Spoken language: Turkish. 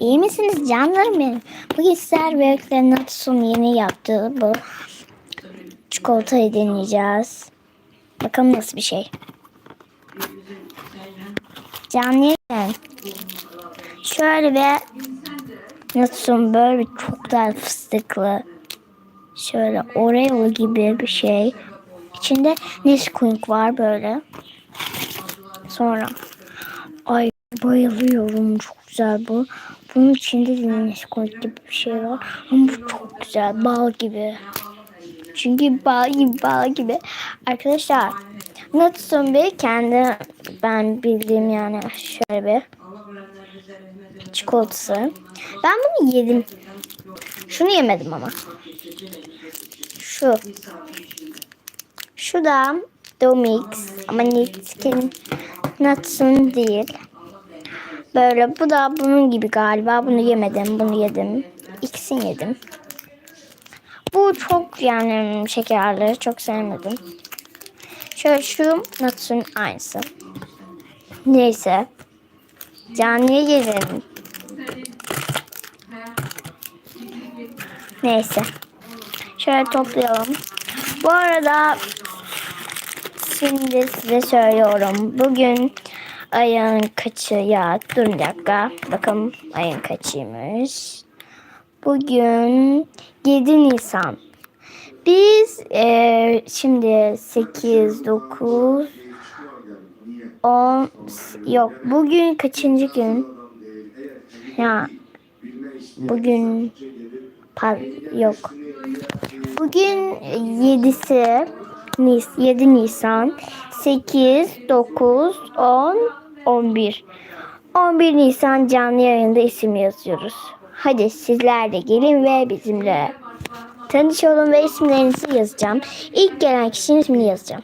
İyi misiniz canlarım benim? Bugün sizler ve Natsum yeni yaptığı bu çikolatayı deneyeceğiz. Bakalım nasıl bir şey. Canlı yayın. Şöyle bir Natsum böyle bir çok güzel fıstıklı. Şöyle Oreo gibi bir şey. İçinde Nesquik var böyle. Sonra ay bayılıyorum çok güzel bu. Bunun içinde de Nesquik gibi bir şey var. Ama bu çok güzel bal gibi. Çünkü bal gibi bal gibi. Arkadaşlar Nutsun bir kendi ben bildiğim yani şöyle bir çikolatası. Ben bunu yedim. Şunu yemedim ama. Şu. Şu da Domix ama Nutsun değil. Böyle bu da bunun gibi galiba. Bunu yemedim. Bunu yedim. İkisini yedim. Bu çok yani şekerli. Çok sevmedim. Şöyle şu Nutsun aynısı. Neyse. Canlıya gelelim. Neyse. Şöyle toplayalım. Bu arada şimdi size söylüyorum. Bugün ayın kaçı ya? Dur bir dakika. Bakalım ayın kaçıymış. Bugün 7 Nisan. Biz eee, şimdi 8, 9, 10 yok. Bugün kaçıncı gün? Ya bugün par- yok. Bugün 7'si Nis 7 Nisan 8 9 10 11 11 Nisan canlı yayında isim yazıyoruz. Hadi sizler de gelin ve bizimle tanışalım ve isimlerinizi yazacağım. İlk gelen kişinin ismini yazacağım.